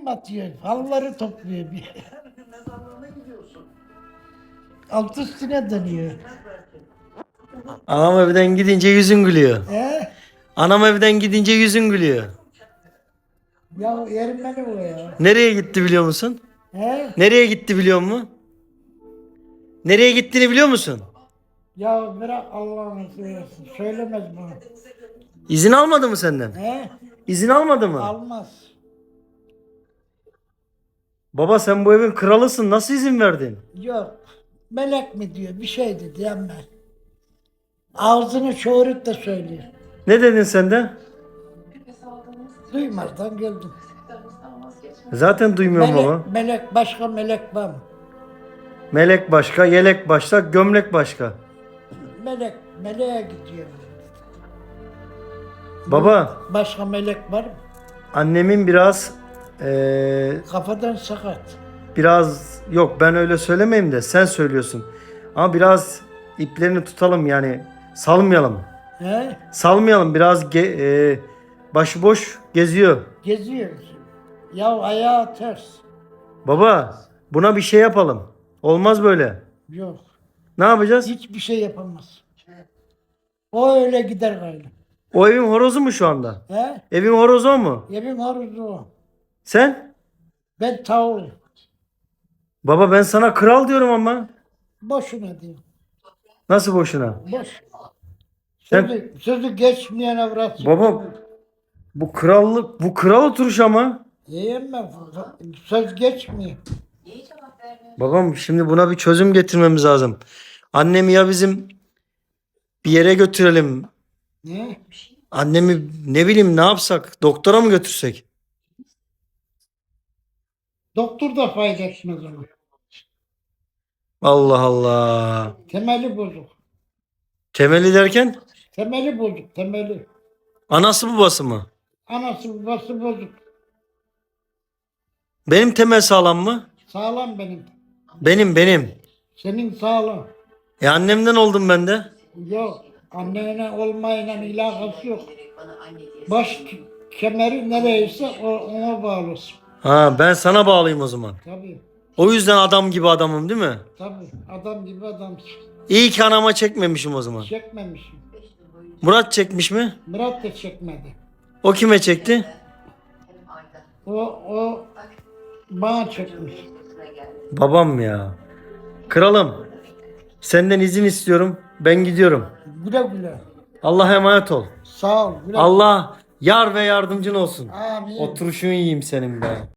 Film atıyor, halları topluyor bir. Alt üstüne dönüyor. Anam evden gidince yüzün gülüyor. He? Anam evden gidince yüzün gülüyor. Ya yerim beni o ya. Nereye gitti biliyor musun? He? Nereye gitti biliyor musun? Nereye gittiğini biliyor musun? Ya bırak Allah'ını seversen. Söylemez bana. İzin almadı mı senden? He? İzin almadı mı? Almaz. Baba sen bu evin kralısın. Nasıl izin verdin? Yok. Melek mi diyor, bir şey dedi ben. Ağzını çoğurup da söylüyor. Ne dedin sen de? Duymazdan geldim. Zaten duymuyorum baba. Melek, melek, başka melek var mı? Melek başka, yelek başka, gömlek başka. Melek, meleğe gidiyor. Baba, Başka melek var mı? annemin biraz eee, Kafadan sakat. biraz yok ben öyle söylemeyeyim de sen söylüyorsun. Ama biraz iplerini tutalım yani salmayalım. He? Salmayalım biraz ge- eee, başıboş geziyor. Geziyoruz. Ya ayağı ters. Baba buna bir şey yapalım. Olmaz böyle. Yok. Ne yapacağız? Hiçbir şey yapamaz. O öyle gider gayrı. O evin horozu mu şu anda? He? Evin horozu o mu? Evim haruzu o. Sen? Ben tavuğum. Baba ben sana kral diyorum ama. Boşuna diyor. Nasıl boşuna? Boş. Sen- Sözü, sözü geçmeyen avrat. Baba bu krallık bu kral oturuş ama. Yiyemem. Söz geçmiyor. Babam şimdi buna bir çözüm getirmemiz lazım. Annemi ya bizim bir yere götürelim. Ne? Annemi ne bileyim ne yapsak? Doktora mı götürsek? Doktor da fayda etmez ona. Allah Allah. Temeli bozuk. Temeli derken Temeli bozuk. Temeli. anası babası mı? Anası babası bozuk. Benim temel sağlam mı? Sağlam benim. Benim benim. Senin sağlam. E annemden oldum ben de. Yok. Annene olmayla ilakası yok. Baş kemeri nereyse o, ona bağlısın. Ha ben sana bağlıyım o zaman. Tabii. O yüzden adam gibi adamım değil mi? Tabii. Adam gibi adamsın. İyi ki anama çekmemişim o zaman. Çekmemişim. Murat çekmiş mi? Murat da çekmedi. O kime çekti? O, o bana çekmiş. Babam ya. Kralım. Senden izin istiyorum. Ben gidiyorum. Güle güle. Allah'a emanet ol. Sağ ol. Güle Allah yar ve yardımcın olsun. Amin. Oturuşunu yiyeyim senin be.